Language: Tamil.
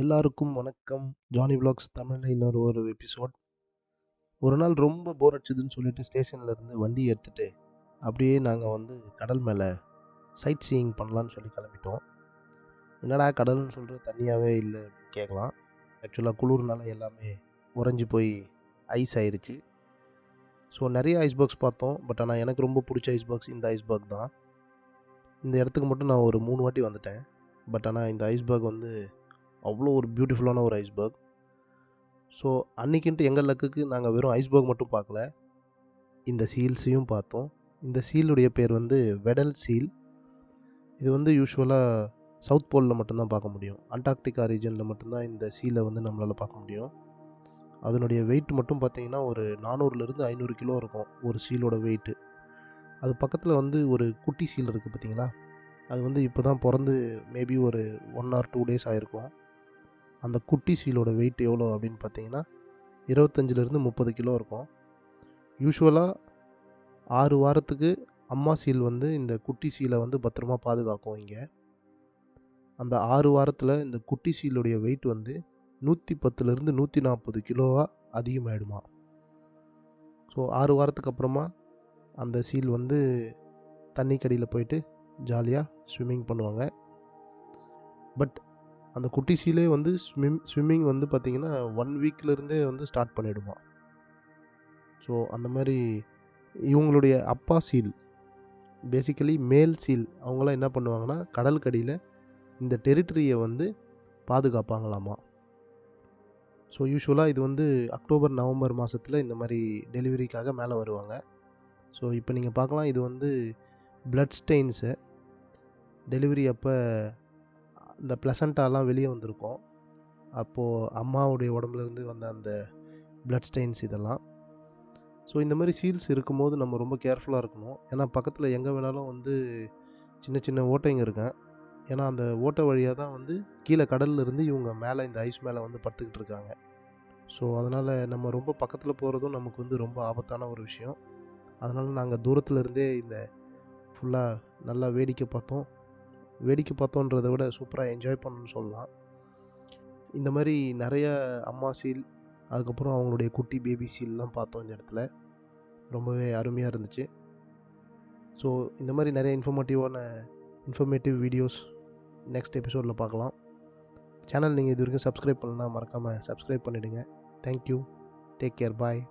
எல்லாருக்கும் வணக்கம். ஜானி பிளாக்ஸ் தமிழில் இன்னொரு ஒரு எபிசோட் ஒரு நாள் ரொம்ப போர் அடிச்சதுன்னு சொல்லிட்டு ஸ்டேஷனில் இருந்து வண்டி எடுத்துகிட்டு அப்படியே நாங்கள் வந்து கடல் மேலே சைட் சீயிங் பண்ணலான்னு சொல்லி கிளம்பிட்டோம். என்னடா கடல்னு சொல்கிற தண்ணியாகவே இல்லை கேட்கலாம் ஆக்சுவலாக குளிர்னால எல்லாமே உறைஞ்சி போய் ஐஸ் ஆயிடுச்சு ஸோ நிறைய ஐஸ் பாக்ஸ் பார்த்தோம். பட் ஆனால் எனக்கு ரொம்ப பிடிச்ச ஐஸ் பாக்ஸ் இந்த ஐஸ் பாக் தான். இந்த இடத்துக்கு மட்டும் நான் ஒரு மூணு வாட்டி வந்துட்டேன். பட் ஆனால் இந்த ஐஸ் பாக் வந்து அவ்வளோ ஒரு பியூட்டிஃபுல்லான ஒரு ஐஸ்பர்க் ஸோ அன்றைக்கின்ட்டு எங்கள் லக்குக்கு நாங்கள் வெறும் ஐஸ்பர்க் மட்டும் பார்க்கல. இந்த சீல்ஸையும் பார்த்தோம். இந்த சீலுடைய பேர் வந்து வெடல் சீல் இது வந்து யூஸ்வலாக சவுத் போலில் மட்டும்தான் பார்க்க முடியும். அண்டார்டிகா ரீஜனில் மட்டும்தான் இந்த சீலை வந்து நம்மளால் பார்க்க முடியும். அதனுடைய வெயிட் மட்டும் பார்த்தீங்கன்னா ஒரு நானூறுலேருந்து ஐநூறு கிலோ இருக்கும் ஒரு சீலோட வெயிட்டு அது பக்கத்தில் வந்து ஒரு குட்டி சீல் இருக்குது பார்த்தீங்களா? அது வந்து இப்போ தான் பிறந்து மேபி ஒரு ஒன் ஆர் டூ டேஸ் ஆகிருக்கும் அந்த குட்டி சீலோட வெயிட் எவ்வளோ அப்படின்னு பார்த்தீங்கன்னா இருபத்தஞ்சிலேருந்து முப்பது கிலோ இருக்கும். யூஸ்வலாக ஆறு வாரத்துக்கு அம்மா சீல் வந்து இந்த குட்டி சீலை வந்து பத்திரமா பாதுகாக்கும் இங்கே. அந்த ஆறு வாரத்தில் இந்த குட்டி சீலுடைய வெயிட் வந்து நூற்றி பத்துலேருந்து நூற்றி நாற்பது கிலோவாக அதிகமாகிடுமா ஸோ ஆறு வாரத்துக்கு அப்புறமா அந்த சீல் வந்து தண்ணிக்கடியில் போயிட்டு ஜாலியாக ஸ்விம்மிங் பண்ணுவாங்க. பட் அந்த குட்டி சீலே வந்து ஸ்விம் ஸ்விம்மிங் வந்து பார்த்திங்கன்னா ஒன் வீக்லேருந்தே வந்து ஸ்டார்ட் பண்ணிவிடுமா ஸோ அந்த மாதிரி இவங்களுடைய அப்பா சீல் பேசிக்கலி மேல் சீல் அவங்களாம் என்ன பண்ணுவாங்கன்னா கடலுக்கடியில் இந்த டெரிட்டரியை வந்து பாதுகாப்பாங்களாமா. ஸோ யூஸ்வலாக இது வந்து அக்டோபர் நவம்பர் மாதத்தில் இந்த மாதிரி டெலிவரிக்காக மேலே வருவாங்க. ஸோ இப்போ நீங்கள் பார்க்கலாம் இது வந்து பிளட் ஸ்டெயின்ஸு டெலிவரி அப்போ இந்த ப்ளசண்ட்டாலாம் வெளியே வந்திருக்கும். அப்போது அம்மாவுடைய உடம்புலேருந்து வந்த அந்த பிளட் ஸ்டெயின்ஸ் இதெல்லாம். ஸோ இந்த மாதிரி சீல்ஸ் இருக்கும்போது நம்ம ரொம்ப கேர்ஃபுல்லாக இருக்கணும். ஏன்னா பக்கத்தில் எங்கே வேணாலும் வந்து சின்ன சின்ன ஓட்டைங்க இருக்கேன் ஏன்னா அந்த ஓட்டை வழியாக தான் வந்து கீழே கடலில் இருந்து இவங்க மேலே இந்த ஐஸ் மேலே வந்து படுத்துக்கிட்டு இருக்காங்க. ஸோ அதனால் நம்ம ரொம்ப பக்கத்தில் போகிறதும் நமக்கு வந்து ரொம்ப ஆபத்தான ஒரு விஷயம். அதனால் நாங்கள் தூரத்தில் இருந்தே இந்த ஃபுல்லாக நல்லா வேடிக்கை பார்த்தோம். வேடிக்கை பார்த்தோன்றதை விட சூப்பராக என்ஜாய் பண்ணணும்னு சொல்லலாம். இந்த மாதிரி நிறைய அம்மா சீல் அதுக்கப்புறம் அவங்களுடைய குட்டி பேபி சீல்லாம் பார்த்தோம் இந்த இடத்துல. ரொம்பவே அருமையாக இருந்துச்சு. ஸோ இந்த மாதிரி நிறைய இன்ஃபர்மேட்டிவான இன்ஃபர்மேட்டிவ் வீடியோஸ் நெக்ஸ்ட் எபிசோடில் பார்க்கலாம். சேனல் நீங்கள் இது வரைக்கும் சப்ஸ்கிரைப் பண்ணலாம் மறக்காமல் சப்ஸ்கிரைப் பண்ணிவிடுங்க தேங்க்யூ டேக் கேர் பாய்